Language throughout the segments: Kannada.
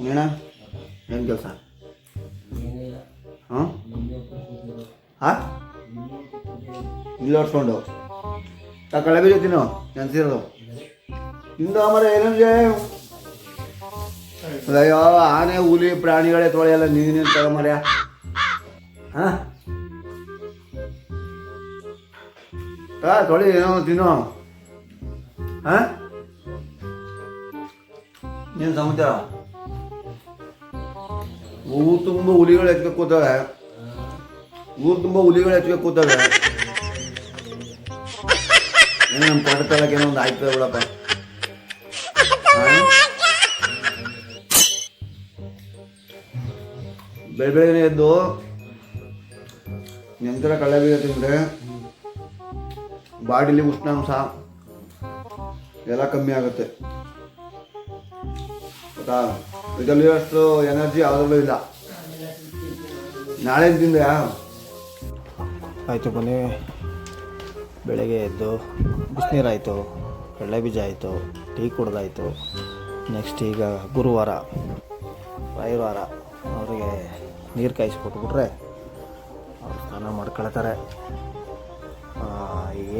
ಮುನಿಯಣ್ಣ ಏನು ಕೆಲಸ? ಹಾಂ? ಹಾಂ? ನಿಲ್ಲೋಡ್ಸ್ಕೊಂಡು ಆ ಕಳೆ ಬೀಜ ತಿನ್ನು, ನೆನ್ಸಿರೋದು. ಇಂದ ಮರ ಏನಂದ್ರೆ, ಅಯ್ಯೋ, ಆನೆ, ಹುಲಿ, ಪ್ರಾಣಿಗಳೇ ತೊಳೆಯಲ್ಲ ನೀನು ತಗೊಂಬರ್ಯ ಹಾಂ? ತೊಳಿ, ಏನೋ ತಿನ್ನು. ಹಾಂ? ನೀನು ಸಮಾಚಾರ? ಊರು ತುಂಬ ಹುಲಿಗಳು ಎತ್ಕೊಂಡು ಕೂತವೆ ಊರು ತುಂಬ ಹುಲಿಗಳು ಎತ್ಕೊಂಡು ಕೂತವೆ ಏನು ನಮ್ಮ ಕೊಡ್ತಲಕ್ಕೆ ಏನೋ ಒಂದು ಆಯ್ತದೆ ಬಿಡಪ್ಪ ಬೆಳಗ್ಗೆ ಎದ್ದು ನಂತರ ಕಳ್ಳೆ ಬೀಗ ತಿಂದರೆ ಬಾಡಿಲಿ ಉಷ್ಣಾಂಶ ಎಲ್ಲ ಕಮ್ಮಿ ಆಗುತ್ತೆ. ಗೊತ್ತಾ? ಇದರಲ್ಲಿ ಅಷ್ಟು ಎನರ್ಜಿ ಯಾವುದರಲ್ಲೂ ಇಲ್ಲ. ನಾಳೆ ತಿಂದ ಆಯಿತು ಬನ್ನಿ ಬೆಳಗ್ಗೆ ಎದ್ದು ಬಿಸಿನೀರಾಯಿತು ಕಡಲೆ ಬೀಜ ಆಯಿತು, ಟೀ ಕುಡ್ದಾಯಿತು. ನೆಕ್ಸ್ಟ್ ಈಗ ಗುರುವಾರ ರವಿವಾರ ಅವರಿಗೆ ನೀರು ಕಾಯಿಸ್ಕೊಟ್ಬಿಟ್ರೆ ಅವ್ರು ಸ್ನಾನ ಮಾಡ್ಕೊಳ್ತಾರೆ.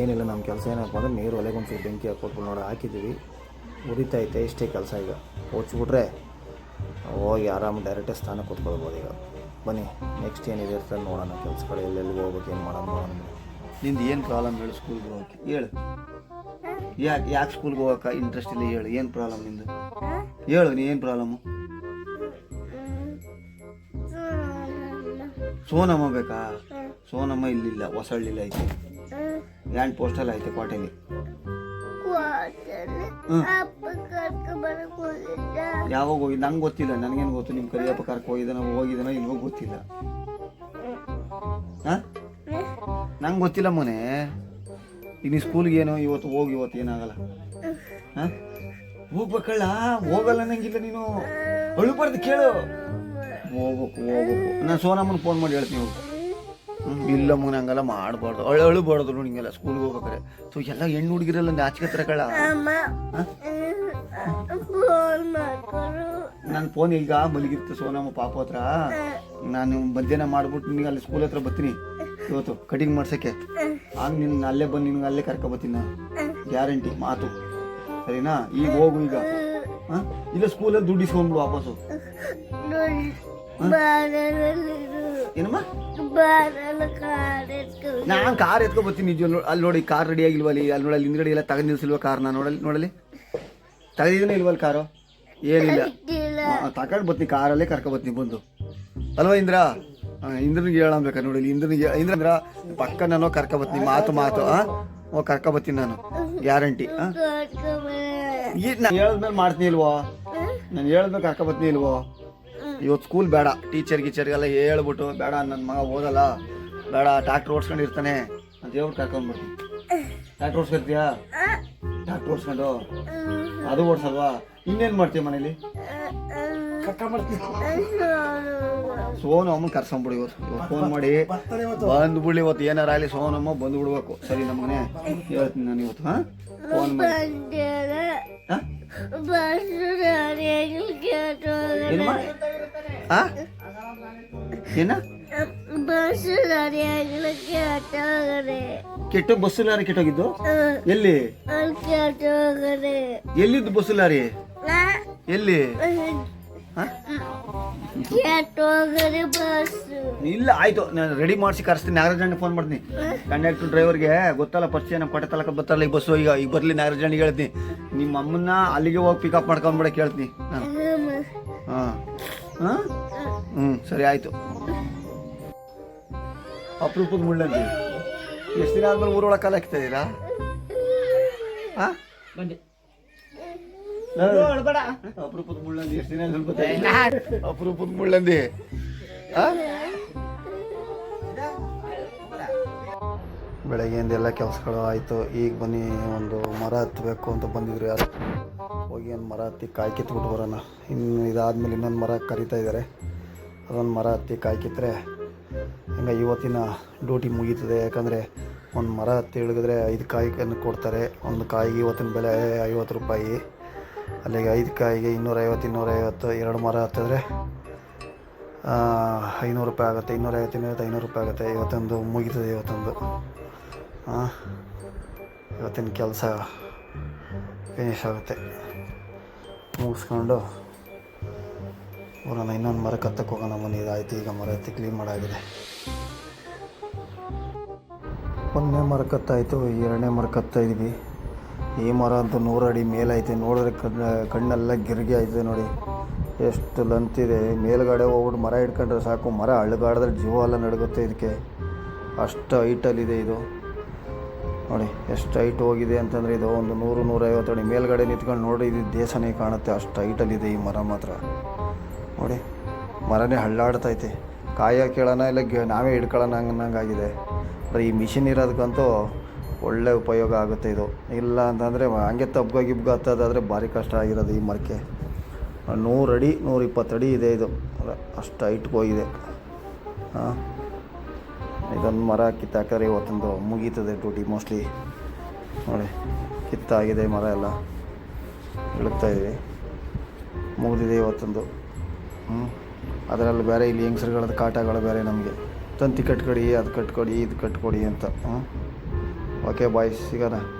ಏನಿಲ್ಲ ನಮ್ಮ ಕೆಲಸ ಏನಪ್ಪ ಅಂದರೆ ನೀರು ಒಲೆಗೊಂಚೂರು ಬೆಂಕಿ ಹಾಕ್ಕೊಟ್ಬಿಟ್ಟು ನೋಡಿ, ಹಾಕಿದ್ದೀವಿ. ಉರಿತೈತೆ ಇಷ್ಟೇ ಕೆಲಸ ಈಗ. ಹೋಚ್ಬಿಟ್ರೆ ಹೋಗಿ ಆರಾಮ ಡೈರೆಕ್ಟ್ ಸ್ಥಾನ ಕೂತ್ಕೊಳ್ಬೋದು ಈಗ. ಬನ್ನಿ ನೆಕ್ಸ್ಟ್ ಏನಿದೆ ಇರ್ತದೆ ನೋಡೋಣ ಕೆಲಸಗಳು ಎಲ್ಲೆಲ್ಲಿಗೆ ಹೋಗ್ಬೇಕು ಏನು ಮಾಡೋಣ ನೋಡೋಣ. ನಿಂದು ಏನು ಪ್ರಾಬ್ಲಮ್ ಹೇಳು ಸ್ಕೂಲ್ಗೆ ಹೋಗಕ್ಕೆ? ಹೇಳು. ಯಾಕೆ ಯಾಕೆ ಸ್ಕೂಲ್ಗೆ ಹೋಗಕ್ಕೆ ಇಂಟ್ರೆಸ್ಟ್ ಇಲ್ಲ ಹೇಳು ಏನು ಪ್ರಾಬ್ಲಮ್ ನಿಂದು? ಹೇಳು ನೀ ಏನು ಪ್ರಾಬ್ಲಮ್ಮು ಸೋನಮ್ಮ ಬೇಕಾ? ಸೋನಮ್ಮ ಇಲ್ಲಿಲ್ಲ ಹೊಸಳ್ಳಿಲ್ಲ ಐತೆ. ಲ್ಯಾಂಡ್ ಪೋಸ್ಟಲ್ಲಿ ಐತೆ ಕೋಟೆಲಿ ಹ್ಮ್. ಯಾವಾಗ ಹೋಗಿ ನಂಗೆ ಗೊತ್ತಿಲ್ಲ ನನಗೇನು ಗೊತ್ತು? ನಿಮ್ಮ ಕರಿಯಪ್ಪ ಕರ್ಕ ಹೋಗಿದ್ದಾನ ಹೋಗಿದ್ದಾನ ಇಲ್ವೋ ಗೊತ್ತಿಲ್ಲ. ಹಾಂ? ನಂಗೆ ಗೊತ್ತಿಲ್ಲ ಮನೆ. ಈಗ ನೀ ಸ್ಕೂಲ್ಗೆ ಏನು ಇವತ್ತು ಹೋಗಿ ಇವತ್ತು ಏನಾಗಲ್ಲ. ಹಾಂ? ಹೋಗ್ಬೇಕಲ್ಲ ಹೋಗಲ್ಲ ನಂಗಿಲ್ಲ ನೀನು. ಅಳುಬಾರ್ದು ಕೇಳು. ಹೋಗ್ಬೇಕು ಹೋಗ್ಬೇಕು. ನಾನು ಸೋನಮ್ಮನ ಫೋನ್ ಮಾಡಿ ಹೇಳ್ತೀನಿ ಹೋಗು ಹ್ಮ್, ಇಲ್ಲ ಮಗನ ಹಂಗೆಲ್ಲ ಮಾಡಬಾರ್ದು. ಅಳು ಅಳುಬಾರ್ದು ನೋಡಿ ಹಿಂಗೆಲ್ಲ ಸ್ಕೂಲ್ಗೆ ಹೋಗ್ಬೇಕಾರೆ ಸೊ ಎಲ್ಲ ಹೆಣ್ಣು ಹುಡುಗಿರಲ್ಲ ನಾಚಿಕೆ ಹತ್ರ ಕಳ ನನ್ನ ಫೋನ್ ಈಗ ಮಲಗಿರ್ತ ಸೋನಮ್ಮ ಪಾಪ ಹತ್ರ. ನಾನು ಮಧ್ಯಾಹ್ನ ಮಾಡ್ಬಿಟ್ಟು ನಿನಗೆ ಅಲ್ಲಿ ಸ್ಕೂಲ್ ಹತ್ರ ಬರ್ತೀನಿ. ಇವತ್ತು ಕಟಿಂಗ್ ಮಾಡ್ಸೋಕ್ಕೆ. ಆಗ ನಿನ್ನ ಅಲ್ಲೇ ಬಂದು ನಿನ್ಗೆ ಅಲ್ಲೇ ಕರ್ಕೊ ಬರ್ತೀನಿ ನಾನು. ಗ್ಯಾರಂಟಿ ಮಾತು. ಸರಿನಾ? ಈಗ ಹೋಗು ಈಗ. ಹಾಂ. ಇಲ್ಲ ಸ್ಕೂಲಲ್ಲಿ ದುಡ್ಡು ಇಸ್ಕೊಂಡ್ಬಿಡು ವಾಪಸ್ಸು. ಏನಮ್ಮ? ನಾನು ಕಾರ್ ಎತ್ಕೊ ಬರ್ತೀನಿ ನಿಜ ಅಲ್ಲಿ ನೋಡಿ ಕಾರ್ ರೆಡಿ ಆಗಿಲ್ವಾ ಅಲ್ಲಿ? ಅಲ್ಲಿ ನೋಡಿ ಅಲ್ಲಿ ಹಿಂದ್ಗಡೆ ಎಲ್ಲ ತಗೊಂಡು ನಿಲ್ಸಿಲ್ವ ಕಾರ್ ನಾನು ನೋಡಲ್ಲಿ. ನೋಡಲಿ ತೆಗೆದಿದ್ದೀನಿ ಇಲ್ವಲ್ಲ ಕಾರು? ಏನಿಲ್ಲ. ತಗೊಂಡು ಬರ್ತೀನಿ ಕಾರಲ್ಲೇ ಕರ್ಕೊ ಬರ್ತೀನಿ ಬಂದು. ಅಲ್ವಾ ಇಂದ್ರ? ಆ, ಇಂದ್ರನಿಗೆ ಹೇಳಬೇಕಾ ನೋಡಿ ಇಂದ್ರನಿಗೆ ಇಂದ್ರ ಅಂದ್ರ ಪಕ್ಕ ನಾನು ಕರ್ಕೊ ಬರ್ತೀನಿ ಮಾತು ಮಾತು ಹಾಂ ಕರ್ಕ ಕರ್ಕೊ ಬರ್ತೀನಿ ನಾನು. ಗ್ಯಾರಂಟಿ ಹಾಂ ಈ ನಾನು ಹೇಳಿದ್ಮೇಲೆ ಮಾಡ್ತೀನಿ ಇಲ್ವೋ? ನಾನು ಹೇಳಿದ್ಮೇಲೆ ಕರ್ಕೊ ಬರ್ತೀನಿ ಇಲ್ವೋ? ಇವತ್ತು ಸ್ಕೂಲ್ ಬೇಡ. ಟೀಚರ್ ಗೀಚರ್ಗೆಲ್ಲ ಹೇಳ್ಬಿಟ್ಟು, ಬೇಡ ನನ್ನ ಮಗ ಓದಲ್ಲ. ಬೇಡ ಡಾಕ್ಟ್ರ್ ಓಡಿಸ್ಕೊಂಡು ಇರ್ತಾನೆ. ಅಂತ ಹೇಳ್ಬಿಟ್ಟು ಕರ್ಕೊಂಡ್ಬಿಡ್ತೀನಿ ಡಾಕ್ಟ್ರ್ ಓಡಿಸ್ಕೊತೀಯಾ ಡಾಕ್ಟ್ರ್ ಓಡಿಸ್ಕೊಂಡು. ಅದು ಓಡಿಸಲ್ವಾ? ಇನ್ನೇನು ಮಾಡ್ತೀಯ ಮನೇಲಿ? ಸೋನು ಅಮ್ಮನ ಕರ್ಸ್ಕೊಂಬಿಡಿ ಇವತ್ತು. ಇವತ್ತು ಫೋನ್ ಮಾಡಿ ಬಂದ್ಬಿಡ್ಲಿ ಇವತ್ತು ಏನಾರ ಆಗಲಿ ಸೋನಮ್ಮ ಬಂದ್ಬಿಡ್ಬೇಕು. ಸರಿ ನಮ್ಮನೆ ಹೇಳ್ತೀನಿ ನಾನು ಇವತ್ತು ಹಾಂ? ಫೋನ್ ಮಾಡಿ. ಏನ ಕೆಟ್ಟ ಬಸ್ಸು ಲಾರಿ ಕೆಟ್ಟೋಗಿದ್ದು? ಎಲ್ಲಿ? ಎಲ್ಲಿದ್ದು ಬಸ್ಸು ಲಾರಿ ಎಲ್ಲಿ? ಇಲ್ಲ ಆಯ್ತು. ನಾನು ರೆಡಿ ಮಾಡಿಸಿ ಕರೆಸ್ತೀನಿ. ನಾಗರಾಜಣ್ಣ ಫೋನ್ ಮಾಡ್ತೀನಿ. ಕಂಡಕ್ಟರ್ ಡ್ರೈವರ್ಗೆ ಗೊತ್ತಲ್ಲ ಪರಿಚಯ ನಮ್ಮ ಕೊಟ್ಟೆ ತಲಕ ಬರ್ತಾರಲ್ಲ ಈ ಬಸ್ಸು. ಈಗ ಈಗ ಬರಲಿ ನಾಗರಾಜಣ್ಣಿಗೆ ಹೇಳ್ತೀನಿ. ನಿಮ್ಮ ಅಮ್ಮನ್ನ ಅಲ್ಲಿಗೆ ಹೋಗಿ ಪಿಕಪ್ ಮಾಡ್ಕೊಂಡ್ಬಿಡಕ್ಕೆ ಹೇಳ್ತೀನಿ ನಾನು. ಹಾಂ ಹಾಂ? ಹ್ಞೂ ಸರಿ ಆಯಿತು. ಅಪರೂಪದ ಮುಳ್ಳಂತಿ ಎಷ್ಟು ದಿನ ಆದ್ಮೇಲೆ ಊರೊಳಗೆ ಕಾಲ ಹಾಕ್ತಾ ಇದ್ದೀರಾ ಹಾಂ? ಅಪರೂಪದ ಮುಳ್ಳಂದಿ ಎಷ್ಟು ದಿನ ಅಪರೂಪದ ಮುಳ್ಳಂದಿ? ಬೆಳಗ್ಗೆಯಿಂದ ಎಲ್ಲ ಕೆಲಸಗಳು ಆಯಿತು. ಈಗ ಬನ್ನಿ ಒಂದು ಮರ ಹತ್ತಬೇಕು ಅಂತ ಬಂದಿದ್ರು ಯಾರು? ಹೋಗಿ ಒಂದು ಮರ ಹತ್ತಿ ಕಾಯಿ ಕಿತ್ಬಿಟ್ಟು ಬರೋಣ. ಇನ್ನು ಇದಾದಮೇಲೆ ಇನ್ನೊಂದು ಮರ ಕರಿತಾ ಇದ್ದಾರೆ ಅದೊಂದು ಮರ ಹತ್ತಿ ಕಾಯಿ ಕಿತ್ತರೆ ಹಿಂಗೆ ಇವತ್ತಿನ ಡ್ಯೂಟಿ ಮುಗೀತದೆ. ಯಾಕಂದರೆ ಒಂದು ಮರ ಹತ್ತಿ ಇಳಿದ್ರೆ ಐದು ಕಾಯಿ ಕೊಡ್ತಾರೆ. ಒಂದು ಕಾಯಿಗೆ ಇವತ್ತಿನ ಬೆಲೆ ಐವತ್ತು ರೂಪಾಯಿ. ಅಲ್ಲಿಗೆ ಐದು ಕಾಯಿಗೆ ಇನ್ನೂರೈವತ್ತು ಇನ್ನೂರೈವತ್ತು, ಎರಡು ಮರ ಹತ್ತಿದ್ರೆ ಐನೂರು ರೂಪಾಯಿ ಆಗುತ್ತೆ. ಇನ್ನೂರೈವತ್ತು ಇನ್ನೂರೈವತ್ತು, ಐನೂರು ರೂಪಾಯಿ ಆಗುತ್ತೆ. ಇವತ್ತೊಂದು ಮುಗೀತದೆ ಇವತ್ತೊಂದು ಇವತ್ತಿನ ಕೆಲಸ ಫಿನಿಶ್ ಆಗುತ್ತೆ. ಮುಗಿಸ್ಕೊಂಡು ಹೋಗೋಣ ಇನ್ನೊಂದು ಮರ ಕತ್ತಕ್ಕೆ ಹೋಗೋಣ ಮನೆ. ಇದಾಯ್ತು, ಈಗ ಮರ ಎತ್ತಿ ಕ್ಲೀನ್ ಮಾಡಾಗಿದೆ. ಒಂದನೇ ಮರ ಕತ್ತಾಯಿತು, ಎರಡನೇ ಮರ ಕತ್ತಾಯಿದ್ವಿ. ಈ ಮರ ಅಂತೂ ನೂರು ಅಡಿ ಮೇಲೈತೆ ನೋಡಿದ್ರೆ ಕಣ್ಣು ಕಣ್ಣೆಲ್ಲ ಗಿರಿಗೆ ಆಯ್ತದೆ ನೋಡಿ. ಎಷ್ಟು ಲಂತಿದೆ ಮೇಲ್ಗಡೆ ಹೋಗ್ಬಿಟ್ಟು ಮರ ಹಿಡ್ಕೊಂಡ್ರೆ ಸಾಕು. ಮರ ಅಳ್ಗಾಡಿದ್ರೆ ಜೀವ ಎಲ್ಲ ನಡುಗುತ್ತೆ ಇದಕ್ಕೆ. ಅಷ್ಟು ಹೈಟಲ್ಲಿದೆ ಇದು ನೋಡಿ, ಎಷ್ಟು ಹೈಟ್ ಹೋಗಿದೆ ಅಂತಂದರೆ ಇದು ಒಂದು ನೂರು, ನೂರೈವತ್ತು ಅಡಿ. ಮೇಲ್ಗಡೆ ನಿಂತ್ಕೊಂಡು ನೋಡಿ ಇದು ದೇಶನೇ ಕಾಣುತ್ತೆ. ಅಷ್ಟು ಹೈಟಲ್ಲಿದೆ ಈ ಮರ ಮಾತ್ರ. ನೋಡಿ, ಮರನೇ ಹಳ್ಳಾಡ್ತೈತೆ ಕಾಯ ಕೇಳೋಣ ಇಲ್ಲ, ನಾವೇ ಹಿಡ್ಕೊಳ್ಳೋಣ ಅನ್ನಂಗಾಗಿದೆ. ಬರೀ ಈ ಮಿಷಿನ್ ಇರೋದಕ್ಕಂತೂ ಒಳ್ಳೆ ಉಪಯೋಗ ಆಗುತ್ತೆ ಇದು. ಇಲ್ಲ ಅಂತಂದರೆ ಹಂಗೆ ತಬ್ಗ ಗಿಬ್ಗ ಹತ್ತೋದಾದರೆ ಭಾರಿ ಕಷ್ಟ ಆಗಿರೋದು ಈ ಮರಕ್ಕೆ ನೂರು ಅಡಿ, ನೂರ ಇಪ್ಪತ್ತು ಅಡಿ ಇದೆ ಇದು. ಅಷ್ಟು ಹೈಟ್ಗೆ ಹೋಗಿದೆ. ಹಾಂ. ಇದೊಂದು ಮರ ಕಿತ್ತಾಕಿದ್ರೆ ಇವತ್ತೊಂದು ಮುಗೀತದೆ ಡ್ಯೂಟಿ ಮೋಸ್ಟ್ಲಿ. ನೋಡಿ, ಕಿತ್ತಾಗಿದೆ ಮರ ಎಲ್ಲ. ಇದೆ. ಮುಗಿದಿದೆ ಇವತ್ತೊಂದು. ಹ್ಞೂ ಅದರಲ್ಲಿ ಬೇರೆ ಇಲ್ಲಿ ಹೆಂಗಸ್ರುಗಳದ್ದು ಕಾಟಗಳು ಬೇರೆ ನಮಗೆ. ತಂತಿ ಕಟ್ಕೊಡಿ, ಅದು ಕಟ್ಕೊಡಿ, ಇದು ಕಟ್ಕೊಡಿ ಅಂತ. ಹ್ಞೂ Okay boys, sige na.